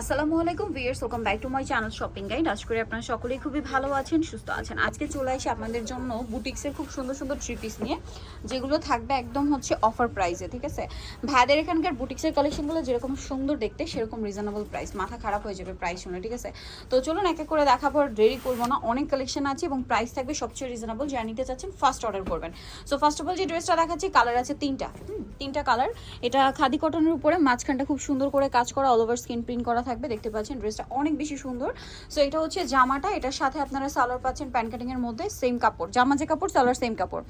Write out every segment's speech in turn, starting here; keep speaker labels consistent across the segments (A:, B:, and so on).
A: আসসালামু আলাইকুম viewers welcome back to my channel shopping guide. আজ করে আপনারা সকলেই খুবই ভালো আছেন, সুস্থ আছেন। আজকে চলে আসি আপনাদের জন্য বুটিক্সের খুব সুন্দর সুন্দর থ্রি পিস নিয়ে, যেগুলো থাকবে একদম হচ্ছে অফার প্রাইসে ঠিক আছে? ভাইদের এখানকার বুটিক্সের কালেকশনগুলো যেরকম সুন্দর দেখতে, সেরকম রিজনেবল প্রাইস মাথা খারাপ হয়ে যাবে প্রাইস শুনে, ঠিক আছে? তো চলুন এক এক করে দেখাবো দেরি করব না। অনেক কালেকশন আছে এবং প্রাইস থাকবে সবচেয়ে রিজনেবল যারা নিতে চাচ্ছেন ফার্স্ট অর্ডার করবেন। সো ফার্স্ট অফ অল যে ড্রেসটা দেখাচ্ছি কালার আছে তিনটা। তিনটা কালার এটা খাদি কটনের উপরে, মাঝখানটা খুব সুন্দর করে কাজ করা অল ওভার স্কিন প্রিন্ট করা থাকবে দেখতে পাচ্ছেন ড্রেসটা অনেক বেশি সুন্দর। সো এটা হচ্ছে জামাটা এটার সাথে আপনারা সালোয়ার পাচ্ছেন প্যান্ট কাটিং এর মধ্যে সেম কাপড়। জামা যে কাপড় সালোয়ার সেম কাপড়।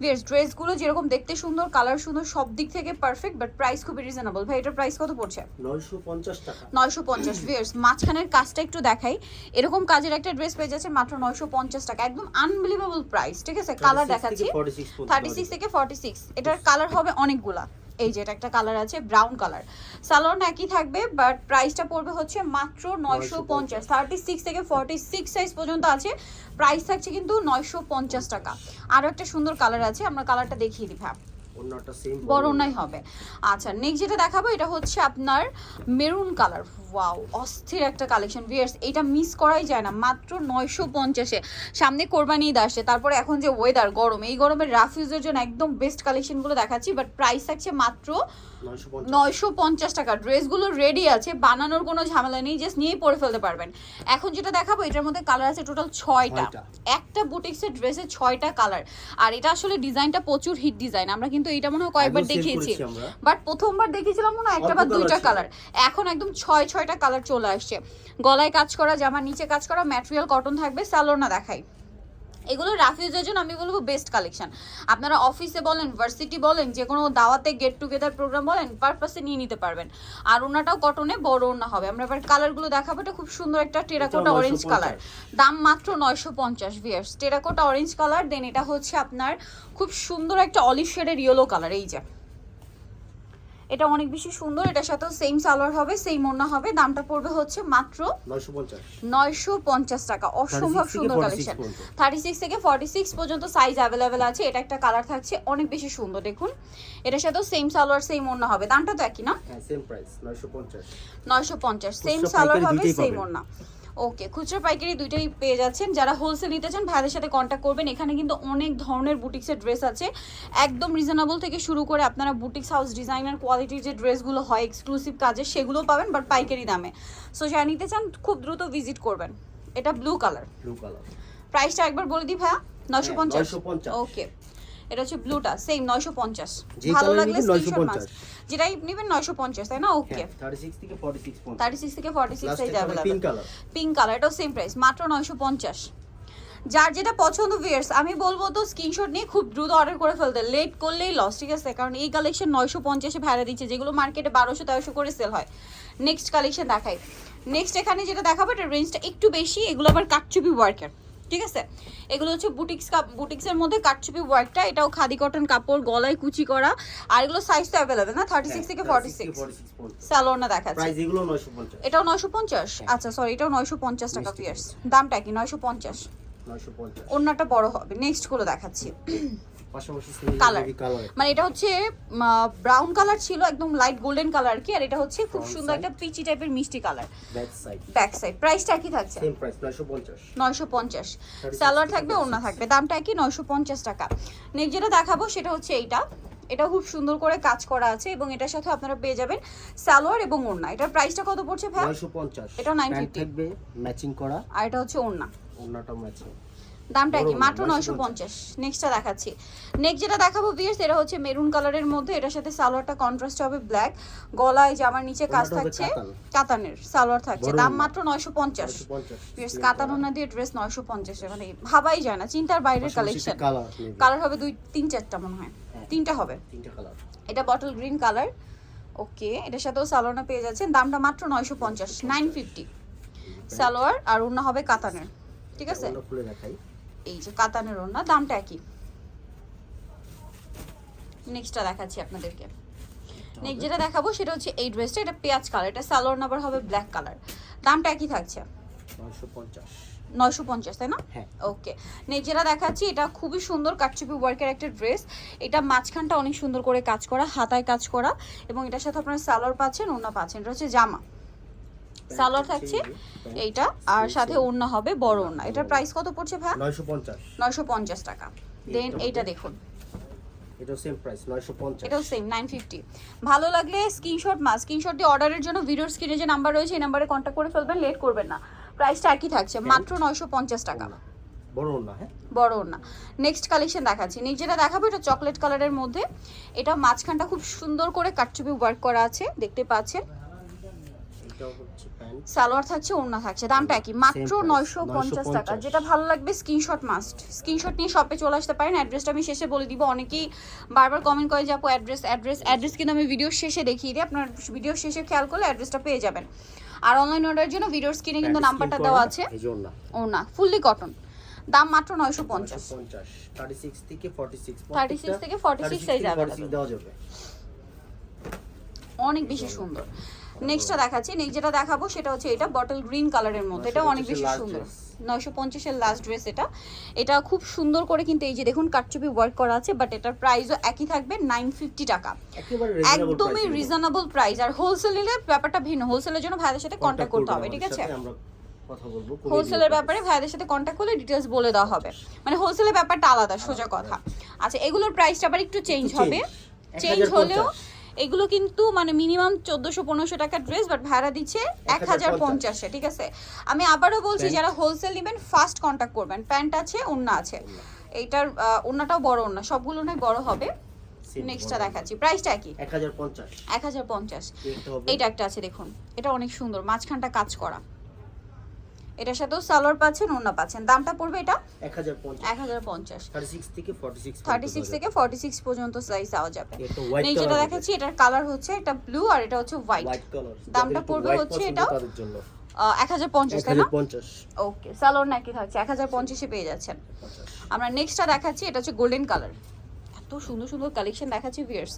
A: ভিয়ার্স ড্রেসগুলো যেরকম দেখতে সুন্দর কালার সুন্দর সব দিক থেকে পারফেক্ট বাট প্রাইস খুবই রিজনেবল ভাই এটার প্রাইস কত পড়ছে?
B: নয়শো পঞ্চাশ টাকা।
A: নয়শো পঞ্চাশ ভিয়ার্স মাঝখানের কাজটা একটু দেখাই। এরকম কাজের একটা ড্রেস পেয়ে যাচ্ছে মাত্র নয়শো পঞ্চাশ টাকা। একদম আনবিলিভেবল প্রাইস ঠিক আছে? কালার দেখাচ্ছি। থার্টি সিক্স থেকে ফর্টি সিক্স এটার কালার হবে অনেকগুলা। এই যে এটা একটা কালার আছে ব্রাউন কালার সালোয়ার একই থাকবে বাট প্রাইসটা পড়বে হচ্ছে মাত্র নয়শো পঞ্চাশ। থার্টি সিক্স থেকে ফর্টি সিক্স সাইজ পর্যন্ত আছে। প্রাইস থাকছে কিন্তু নয়শো পঞ্চাশ টাকা। আরও একটা সুন্দর কালার আছে আমরা কালারটা দেখিয়ে দিই হ্যাঁ
B: সেম
A: বড় নাই হবে। আচ্ছা নেক্সট যেটা দেখাবো এটা হচ্ছে আপনার মেরুন কালার ওয়াও অস্থির একটা কালেকশন ভিয়ার্স এটা মিস করাই যায় না। মাত্র নয়শো পঞ্চাশে। সামনে কোরবানি ঈদ আসছে তারপরে এখন যে ওয়েদার গরম এই গরমের রাফ ইউজের জন্য একদম বেস্ট কালেকশনগুলো দেখাচ্ছি বাট প্রাইস থাকছে মাত্র
B: নয়শো পঞ্চাশ।
A: টাকা। ড্রেসগুলো রেডি আছে বানানোর কোনো ঝামেলা নেই জাস্ট নিয়েই পরে ফেলতে পারবেন। এখন যেটা দেখাবো এটার মধ্যে কালার আছে টোটাল ছয়টা।
B: ছয়টা।
A: একটা বুটিক্সের ড্রেসে ছয়টা কালার আর এটা আসলে ডিজাইনটা প্রচুর হিট ডিজাইন আমরা কিন্তু এটা মনে হয় কয়েকবার দেখিয়েছি। বাট প্রথমবার দেখেছিলাম মনে হয় একটা বা দুইটা কালার এখন একদম ছয় ছয়টা কালার চলে আসছে। গলায় কাজ করা জামার নিচে কাজ করা ম্যাটেরিয়াল কটন থাকবে স্যালোনা দেখাই। এগুলো রাফিউজের জন্য আমি বলব বেস্ট কালেকশন আপনারা অফিসে বলেন ভার্সিটি বলেন যে কোনো দাওয়াতে গেট টুগেদার প্রোগ্রাম বলেন পারপাসে নিয়ে নিতে পারবেন। আর ওনাটাও কটনে বড় ওনা হবে। আমরা এবার কালারগুলো দেখাবো। এটা খুব সুন্দর একটা টেরাকোটা অরেঞ্জ কালার দাম মাত্র নয়শো পঞ্চাশ viewers terracotta orange colour then এটা হচ্ছে আপনার খুব সুন্দর একটা অলিভ শেডের ইয়েলো কালার এই যে। এটা অনেক বেশি সুন্দর এটার সাথেও সেম সালোয়ার হবে সেম ওড়না হবে দামটা পড়বে হচ্ছে মাত্র
B: নয়শো পঞ্চাশ।
A: টাকা অসম্ভব সুন্দর কালেকশন থার্টি সিক্স থেকে ফর্টি সিক্স পর্যন্ত সাইজ অ্যাভেলেবেল আছে এটা একটা কালার থাকছে অনেক বেশি সুন্দর দেখুন। এটার সাথেও সেম সালোয়ার সেম ওড়না হবে দামটা তো একই না?
B: হ্যাঁ সেম প্রাইস নয়শো পঞ্চাশ।
A: সেম সালোয়ার হবে সেম ওড়না। ওকে খুচরো পাইকারি দুইটাই পেয়ে যাচ্ছেন। যারা হোলসেল নিতে চান ভাইদের সাথে কন্ট্যাক্ট করবেন। এখানে কিন্তু অনেক ধরনের বুটিক্সের ড্রেস আছে। একদম রিজনেবল থেকে শুরু করে আপনারা বুটিক্স হাউস ডিজাইনার কোয়ালিটির যে ড্রেসগুলো হয় এক্সক্লুসিভ কাজে সেগুলো পাবেন বাট পাইকারি দামে। সো যারা নিতে চান খুব দ্রুত ভিজিট করবেন। এটা ব্লু কালার
B: ব্লু কালার
A: প্রাইসটা একবার বলে দিই ভাইয়া
B: হ্যাঁ,
A: পঞ্চাশ। ওকে এটা হচ্ছে ব্লুটা সেম নয়শো পঞ্চাশ।
B: যে
A: ভালো লাগলে স্ক্রিনশট
B: 950
A: মাস্ট যেটাই নেবেন নয়শো পঞ্চাশ তাই না? ওকে
B: হ্যাঁ থার্টি সিক্স থেকে ফর্টি সিক্স পর্যন্ত।
A: থার্টি সিক্স থেকে ফর্টি সিক্স সাইজ
B: লাস্টে
A: available
B: pink colour
A: pink colour এটাও সেম প্রাইস মাত্র নয়শো পঞ্চাশ। যার যেটা পছন্দ ভিয়ার্স আমি বলব তো স্ক্রিনশট নিয়ে খুব দ্রুত অর্ডার করে ফেলতে। লেট করলেই লস ঠিক আছে? কারণ এই কালেকশন নয়শো পঞ্চাশে ভাড়া দিচ্ছে যেগুলো মার্কেটে বারোশো তেরোশো করে সেল হয়। নেক্সট কালেকশন দেখাই। নেক্সট এখানে যেটা দেখাবো এটা রেঞ্জটা একটু বেশি এগুলো আবার কাটচুপি ওয়ার্কের ঠিক আছে? এগুলো হচ্ছে বুটিক্স বুটিক্সের মধ্যে কাটছুপি ওয়ার্কটা এটাও খাদি কটন কাপড় গলায় কুচি করা আর এগুলো সাইজ তো অ্যাভেলেবেল না? থার্টি সিক্স থেকে ফর্টি সিক্স স্যালোনা দেখাচ্ছে। এটাও নয়শো পঞ্চাশ? আচ্ছা সরি এটাও নয়শো পঞ্চাশ টাকা পিয়ার্স দামটা কি? নয়শো পঞ্চাশ। অন্যটা বড় হবে। নেক্সটগুলো দেখাচ্ছি। কালার মানে এটা হচ্ছে ব্রাউন কালার ছিল একদম লাইট গোল্ডেন কালার কি আর এটা হচ্ছে খুব সুন্দর একটা পিচি টাইপের মিষ্টি কালার
B: ব্যাক সাইড
A: প্রাইসটা কি থাকছে?
B: সেম প্রাইস নয়শো পঞ্চাশ।
A: নয়শো পঞ্চাশ।
B: 36
A: সালোয়ার থাকবে
B: 46
A: অন্য থাকবে। দামটা কি নয়শো পঞ্চাশ টাকা। নেক্সট যেটা দেখাবো সেটা হচ্ছে এইটা। এটা খুব সুন্দর করে কাজ করা আছে এবং এটার সাথে আপনারা পেয়ে যাবেন সালোয়ার এবং ওড়না। এটার প্রাইসটা কত পড়ছে ভাই?
B: নয়শো পঞ্চাশ।
A: এটা 950
B: প্যান্ট থাকবে ম্যাচিং করা।
A: আর এটা হচ্ছে ওড়না।
B: অন্যটা ম্যাচিং
A: দামটা কি? মাত্র নয়শো পঞ্চাশ। নেক্সটটা দেখাচ্ছি। নেক্সট যেটা দেখাবো বিয়ার্স এটা হচ্ছে মেরুন কালারের মধ্যে। এটার সাথে সালোয়ারটা কন্ট্রাস্ট হবে ব্ল্যাক গলায় জামার নিচে কাজ থাকছে কাতানের। সালোয়ার থাকছে। দাম মাত্র নয়শো পঞ্চাশ। বিয়ার্স কাতানোনা দিয়ে ড্রেস নয়শো পঞ্চাশে মানে ভাবাই যায় না। চিন্তার বাইরের কালেকশন
B: কালার
A: হবে দুই তিন চারটা মনে হয়।
B: হ্যাঁ।
A: তিনটা হবে।
B: তিনটা কালার
A: এটা বটল গ্রিন কালার ওকে এটার সাথেও সালোয়ারটা পেয়ে যাচ্ছেন। দামটা মাত্র নয়শো পঞ্চাশ। নাইন ফিফটি সালোয়ার আর ওড়না হবে কাতানের। ঠিক আছে? এই যে কাতানের ওড়না দামটা একই। নেক্সটটা দেখাচ্ছি আপনাদেরকে। নেক্সট যেটা দেখাবো সেটা হচ্ছে এই ড্রেসটা এটা পেঁয়াজ কালার এটা সালোয়ার নাম্বার হবে ব্ল্যাক কালার দামটা একই থাকছে।
B: নয়শো পঞ্চাশ।
A: তাই না?
B: হ্যাঁ।
A: ওকে নেক্সট যেটা দেখাচ্ছি এটা খুবই সুন্দর কাটচুপি ওয়ার্কের একটা ড্রেস এটা মাঝখানটা অনেক সুন্দর করে কাজ করা হাতায় কাজ করা এবং এটার সাথে আপনারা সালোয়ার পাচ্ছেন ওনা পাচ্ছেন। এটা হচ্ছে জামা। সালোয়ার থাকছে এইটা আর সাথে ওড়না হবে বড় ওড়না। এটার প্রাইস কত পড়ছে ভাই?
B: নয়শো পঞ্চাশ।
A: নয়শো পঞ্চাশ টাকা। দেন
B: এইটা
A: দেখুন।
B: এটাও সেম প্রাইস নয়শো পঞ্চাশ।
A: এটাও সেম নাইন ফিফটি ভালো লাগলে স্ক্রিনশট মা স্ক্রিনশট দিয়ে অর্ডারের জন্য ভিডিওর স্ক্রিনে যে নাম্বার রয়েছে এই নাম্বারে কন্ট্যাক্ট করে ফেলবেন লেট করবেন না। প্রাইসটা একই থাকছে মাত্র নয়শো পঞ্চাশ টাকা।
B: বড় না হ্যাঁ?
A: বড় না নেক্সট কালেকশন দেখাচ্ছি। যেটা দেখাবো এটা চকলেট কালারের মধ্যে। এটা মাঝখানটা খুব সুন্দর করে কাটচুপি ওয়ার্ক করা আছে দেখতে পাচ্ছেন।
B: এটাও হচ্ছে প্যান্ট।
A: সালোয়ার থাকছে ওড়না থাকছে। দামটা একই। মাত্র
B: price,
A: নয়শো পঞ্চাশ টাকা। যেটা ভালো লাগবে স্ক্রিনশট মাস্ট স্ক্রিনশট নিয়ে শপে চলে আসতে পারেন। অ্যাড্রেসটা আমি শেষে বলে দিব। অনেকেই বারবার কমেন্ট করে যাব অ্যাড্রেস অ্যাড্রেস অ্যাড্রেস কিন্তু আমি ভিডিওর শেষে দেখিয়ে দিই। আপনার ভিডিওর শেষে খেয়াল করলে অ্যাড্রেসটা পেয়ে যাবেন। আর অনলাইন অর্ডারের জন্য ভিডিওর স্ক্রিনে কিন্তু নাম্বারটা দেওয়া আছে। ওড়না ফুললি কটন দাম মাত্র নয়শো পঞ্চাশ।
B: পঞ্চাশ। থার্টি সিক্স থেকে ফর্টি সিক্স
A: 36 থেকে 46 size available।
B: দেওয়া যাবে।
A: অনেক বেশি সুন্দর। নেক্সটটা দেখাচ্ছি। নেক্সট যেটা দেখাবো সেটা হচ্ছে এটা বটল গ্রিন কালারের মধ্যে। এটা অনেক বেশি সুন্দর। নয়শো পঞ্চাশের লাস্ট ড্রেস এটা। এটা খুব সুন্দর করে কিন্তু এই যে দেখুন কাটচুপি ওয়ার্ক করা আছে বাট এটার প্রাইসও একই থাকবে নাইন ফিফটি টাকা। একদমই। রিজনেবল প্রাইস আর হোলসেল নিলে ব্যাপারটা ভিন্ন। হোলসেলের জন্য ভাইদের সাথে কন্ট্যাক্ট করতে হবে ঠিক আছে? হোলসেলের ব্যাপারে ভাইদের সাথে কন্ট্যাক্ট করলে ডিটেলস বলে দেওয়া হবে। মানে হোলসেলের ব্যাপারটা আলাদা সোজা কথা। আচ্ছা এগুলোর প্রাইসটা আবার একটু চেঞ্জ হবে। চেঞ্জ হলেও এগুলো কিন্তু মানে মিনিমাম চোদ্দশো পনেরোশো টাকার ড্রেস বাট ভাড়া দিচ্ছে এক হাজার পঞ্চাশে ঠিক আছে? আমি আবারও বলছি যারা হোলসেল নেবেন ফার্স্ট কন্ট্যাক্ট করবেন। প্যান্ট আছে ওন্না আছে। এইটার ওন্নাটাও বড় ওন্না সবগুলো নয় বড় হবে। নেক্সটটা দেখাচ্ছি। প্রাইসটা কি
B: এক হাজার পঞ্চাশ। এটা
A: এইটা একটা আছে দেখুন। এটা অনেক সুন্দর মাঝখানটা কাজ করা। এটার সাথেও সালোয়ার পাচ্ছেন ওন্না পাচ্ছেন। দামটা পড়বে এটা?
B: এক হাজার পঞ্চাশ। থার্টি সিক্স থেকে ফর্টি সিক্স
A: পর্যন্ত সাইজ পাওয়া যাবে।
B: এটা
A: এই যেটা দেখাচ্ছি এটার কালার হচ্ছে এটা ব্লু আর এটা হচ্ছে হোয়াইট দামটা পড়বে হচ্ছে
B: জন্য।
A: এক হাজার পঞ্চাশ তাই না? ওকে সালোয়ার নাকি থাকছে এক হাজার পঞ্চাশে পেয়ে যাচ্ছেন। আমরা নেক্সটটা দেখাচ্ছি এটা হচ্ছে গোল্ডেন কালার এত সুন্দর সুন্দর কালেকশন দেখাচ্ছি ভিয়ার্স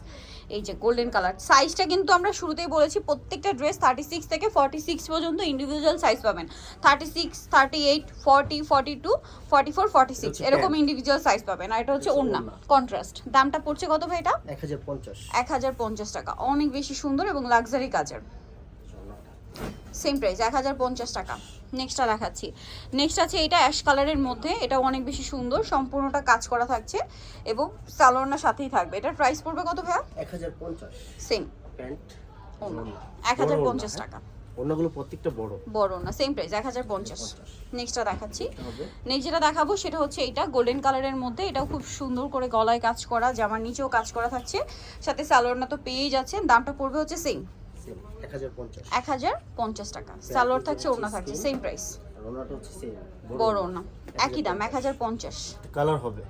A: এই যে গোল্ডেন কালার সাইজটা কিন্তু আমরা শুরুতেই বলেছি প্রত্যেকটা ড্রেস থার্টি সিক্স থেকে ফর্টি সিক্স পর্যন্ত ইন্ডিভিজুয়াল সাইজ পাবেন। Thirty six thirty eight forty forty two forty four forty six এরকম ইন্ডিভিজুয়াল সাইজ পাবেন। আর এটা হচ্ছে ওড়না। কন্ট্রাস্ট দামটা পড়ছে কত ভাই এটা?
B: এক হাজার পঞ্চাশ।
A: এক হাজার পঞ্চাশ টাকা। অনেক বেশি সুন্দর এবং লাক্সারি কাজের সেম প্রাইস এক হাজার পঞ্চাশ টাকা। নেক্সটটা দেখাচ্ছি। নেক্সট আছে এটা অ্যাশ কালারের মধ্যে এটা অনেক বেশি সুন্দর সম্পূর্ণটা কাজ করা থাকছে এবং সালোয়ারনার সাথেই থাকবে। এটার প্রাইস পড়বে কত ভাইয়া?
B: এক হাজার পঞ্চাশ।
A: সেম
B: প্যান্ট
A: এক হাজার পঞ্চাশ
B: হ্যাঁ?
A: টাকা।
B: অন্যগুলো প্রত্যেকটা বড়।
A: বড় না সেম প্রাইস এক হাজার পঞ্চাশ। নেক্সটটা দেখাচ্ছি।
B: এটা হবে?
A: নেক্সট যেটা দেখাবো সেটা হচ্ছে এইটা গোল্ডেন কালারের মধ্যে এটাও খুব সুন্দর করে গলায় কাজ করা জামার নিচেও কাজ করা থাকছে। সাথে সালোয়ারনা তো পেয়েই যাচ্ছেন দামটা পড়বে হচ্ছে সেম
B: সেম
A: টাকা। সালোয়ার থাকছে ওড়না থাকছে সেম প্রাইস
B: আর হচ্ছে সেম
A: বড় না একই দাম এক হাজার পঞ্চাশ।
B: কালার হবে?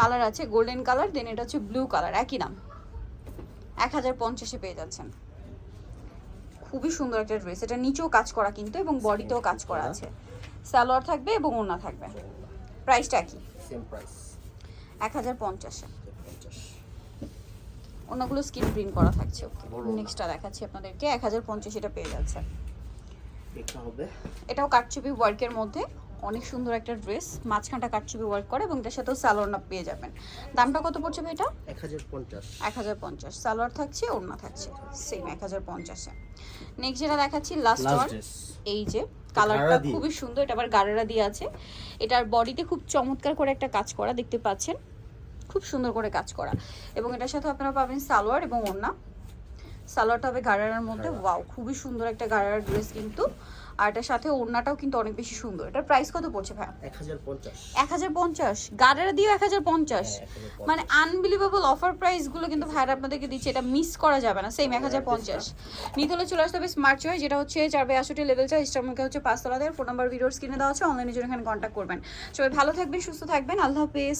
A: কালার আছে গোল্ডেন কালার দেন এটা হচ্ছে ব্লু কালার একই দাম। এক হাজার পঞ্চাশে পেয়ে যাচ্ছেন। খুবই সুন্দর একটা ড্রেস এটা নিচেও কাজ করা কিন্তু এবং বডিতেও কাজ করা আছে। সালোয়ার থাকবে এবং ওড়না থাকবে। প্রাইসটা কি
B: সেম প্রাইস
A: এক হাজার পঞ্চাশ। অন্যগুলো স্কিন প্রিন্ট করা থাকছে
B: না।
A: নেক্সটটা দেখাচ্ছি আপনাদেরকে। এক হাজার পঞ্চাশ এটা পেয়ে যাচ্ছে।
B: এটা হবে।
A: এটাও কাটচুপি ওয়ার্কের মধ্যে। অনেক সুন্দর একটা ড্রেস মাঝখানটা কাটচুপি ওয়ার্ক করে এবং এটার সাথেও সালোয়ার না পেয়ে যাবেন। দামটা কত পড়ছে এটা?
B: এক হাজার পঞ্চাশ।
A: এক হাজার পঞ্চাশ। সালোয়ার থাকছে ওড়না থাকছে। সেম এক হাজার পঞ্চাশে। নেক্সট যেটা দেখাচ্ছি লাস্ট ওয়ান এই যে কালারটা খুবই সুন্দর এটা আবার গাড়ারা দিয়ে আছে। এটার বডিতে খুব চমৎকার করে একটা কাজ করা দেখতে পাচ্ছেন। খুব সুন্দর করে কাজ করা। এবং এটার সাথে আপনারা পাবেন সালোয়ার এবং ওড়না। সালোয়ারটা হবে গাড়ারার মধ্যে। ওয়াও খুবই সুন্দর একটা গাড়ারার ড্রেস কিন্তু। আর এটার সাথে ওড়নাটাও কিন্তু অনেক বেশি সুন্দর। এটার প্রাইস কত পড়ছে ভাই
B: এক হাজার পঞ্চাশ।
A: গাড়ারা দিয়েও এক হাজার পঞ্চাশ।
B: হ্যাঁ, 1050
A: মানে আনবিলিভেবল অফার প্রাইসগুলো কিন্তু ভাইরা আপনাদেরকে দিচ্ছে। এটা মিস করা যাবে না। সেম এক হাজার পঞ্চাশ। নিতে হলে চলে আসতে হবে স্মার্ট চয়েস যেটা হচ্ছে চার বাই আষট্টি লেভেল চার ইস্টারমুখে হচ্ছে পাঁচতলা দেওয়ার। ফোন নাম্বার ভিডিওর স্ক্রিনে দেওয়া আছে। অনলাইনে জন্য এখানে কন্ট্যাক্ট করবেন। সবাই ভালো থাকবেন সুস্থ থাকবেন। আল্লাহ হাফেজ।